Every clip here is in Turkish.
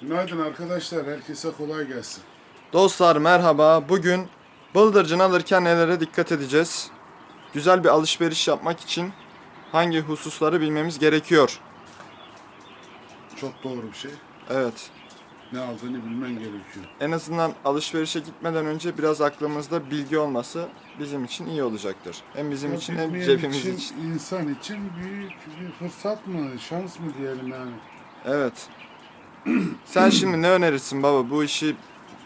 Günaydın arkadaşlar. Herkese kolay gelsin. Dostlar merhaba. Bugün bıldırcın alırken nelere dikkat edeceğiz? Güzel bir alışveriş yapmak için hangi hususları bilmemiz gerekiyor? Çok doğru bir şey. Evet. Ne aldığını bilmen gerekiyor. En azından alışverişe gitmeden önce biraz aklımızda bilgi olması bizim için iyi olacaktır. Hem bizim Ya için hem bilmeyen cebimiz için, için. insan için büyük bir fırsat mı, şans mı diyelim yani. Evet. Sen şimdi ne önerirsin baba bu işi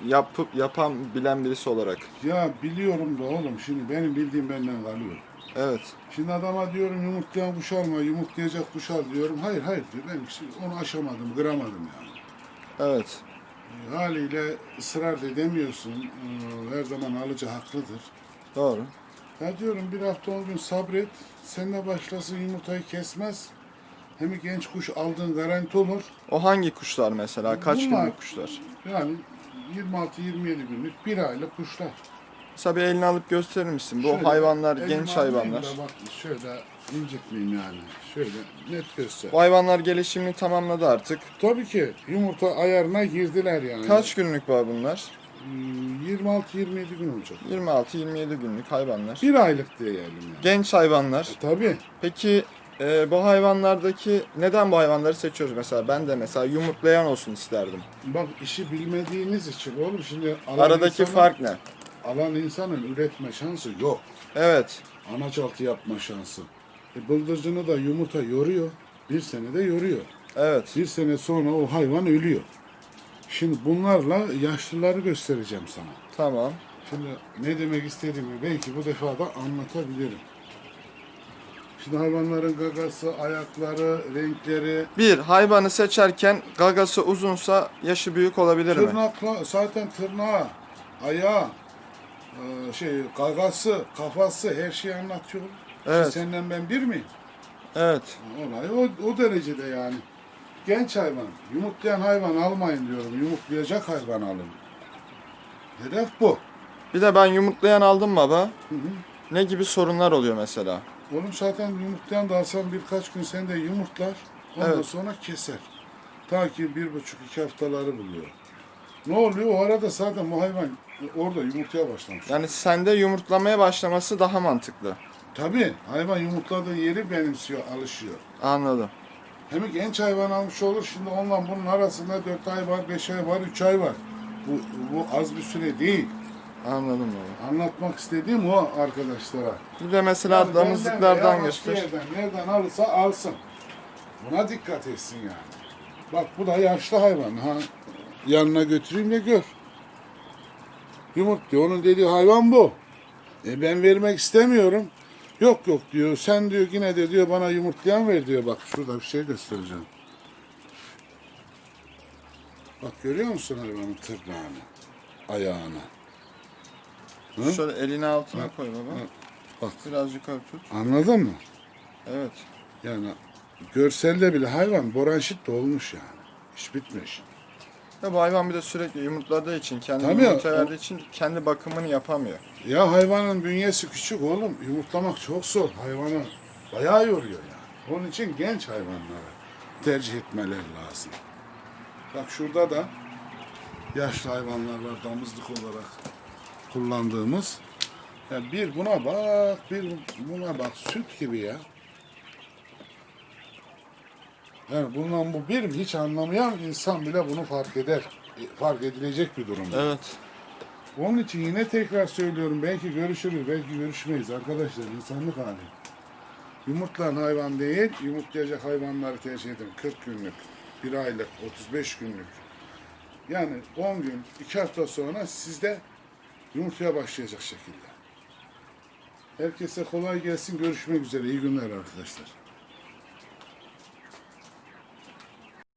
yapıp yapan bilen birisi olarak? Ya biliyorum da oğlum şimdi benim bildiğim benden kalıyor. Evet. Şimdi adama diyorum yumurtlayan kuş alma, yumurtlayacak kuş al diyorum. Hayır hayır diyor. Ben onu aşamadım, kıramadım yani. Evet. E, Haliyle ısrar da edemiyorsun. E, Her zaman alıcı haklıdır. Doğru. Ya diyorum bir hafta on gün sabret. Seninle başlasın yumurtayı kesmez. Hem genç kuş aldığın garanti olur. O hangi kuşlar mesela? Kaç Bunlar- günlük kuşlar? Yani 26-27 günlük bir aylık kuşlar. Mesela bir elini alıp gösterir misin? Bu Şöyle, hayvanlar genç hayvanlar. Bak şöyle incitmeyeyim yani. Şöyle net göster. Bu hayvanlar gelişimini tamamladı artık. Tabii ki yumurta ayarına girdiler yani. Kaç günlük var bunlar? Hmm, 26-27 gün olacak. 26-27 günlük hayvanlar. Bir aylık diyelim yani. Genç hayvanlar. E, tabii. Peki e, bu hayvanlardaki neden bu hayvanları seçiyoruz mesela? Ben de mesela yumurtlayan olsun isterdim. Bak işi bilmediğiniz için oğlum şimdi alan Aradaki insanın- fark ne? alan insanın üretme şansı yok. Evet. Anaçaltı yapma şansı. E, bıldırcını da yumurta yoruyor. Bir senede yoruyor. Evet. Bir sene sonra o hayvan ölüyor. Şimdi bunlarla yaşlıları göstereceğim sana. Tamam. Şimdi ne demek istediğimi belki bu defa da anlatabilirim. Şimdi hayvanların gagası, ayakları, renkleri, Bir, hayvanı seçerken gagası uzunsa yaşı büyük olabilir mi? tırnakla, zaten tırnağı, ayağı, e, şey gagası, kafası her şeyi anlatıyor. Evet. Senden ben bir mi? Evet. Olay o, o derecede yani. Genç hayvan, yumurtlayan hayvan almayın diyorum. Yumurtlayacak hayvan alın. Hedef bu. Bir de ben yumurtlayan aldım baba. Hı hı. Ne gibi sorunlar oluyor mesela? Oğlum zaten yumurtlayan da alsan birkaç gün sende yumurtlar. Ondan Evet. sonra keser. Ta ki bir buçuk iki haftaları buluyor. Ne oluyor? O arada zaten bu hayvan orada yumurtaya başlamış. Yani sende yumurtlamaya başlaması daha mantıklı. Tabii hayvan yumurtladığı yeri benimsiyor, alışıyor. Anladım. Hem genç hayvan almış olur. Şimdi onunla bunun arasında 4 ay var, 5 ay var, 3 ay var. Bu, bu az bir süre değil. Anladım baba. Anlatmak istediğim o arkadaşlara. Bir de mesela Yani damızlıklardan göster. Yerden, nereden alırsa alsın. Buna dikkat etsin yani. Bak bu da yaşlı hayvan. Ha, yanına götüreyim de gör. Yumurt diyor. Onun dediği hayvan bu. E ben vermek istemiyorum. Yok yok diyor. Sen diyor yine de diyor bana yumurtlayan ver diyor. Bak şurada bir şey göstereceğim. Bak görüyor musun hayvanın tırnağını? Ayağını. Hı? Şöyle elini altına Hı. koy baba. Hı. Bak Biraz yukarı tut. anladın mı? Evet. Yani görselde bile hayvan boranşit de olmuş yani. İş bitmiş. Ya bu hayvan bir de sürekli yumurtladığı için, kendi Tabii, yumurta o- verdiği için kendi bakımını yapamıyor. Ya hayvanın bünyesi küçük oğlum. Yumurtlamak çok zor. Hayvanı bayağı yoruyor yani. Onun için genç hayvanları tercih etmeleri lazım. Bak şurada da yaşlı hayvanlar var damızlık olarak kullandığımız. Ya bir buna bak, bir buna bak. Süt gibi ya. Yani bundan bu bir hiç anlamayan insan bile bunu fark eder. E, Fark edilecek bir durum. Evet. Onun için yine tekrar söylüyorum. Belki görüşürüz, belki görüşmeyiz arkadaşlar. insanlık hali. Yumurtlayan hayvan değil, yumurtlayacak hayvanları tercih edin. 40 günlük, 1 aylık, 35 günlük. Yani 10 gün, 2 hafta sonra sizde yumurtaya başlayacak şekilde. Herkese kolay gelsin. Görüşmek üzere. İyi günler arkadaşlar.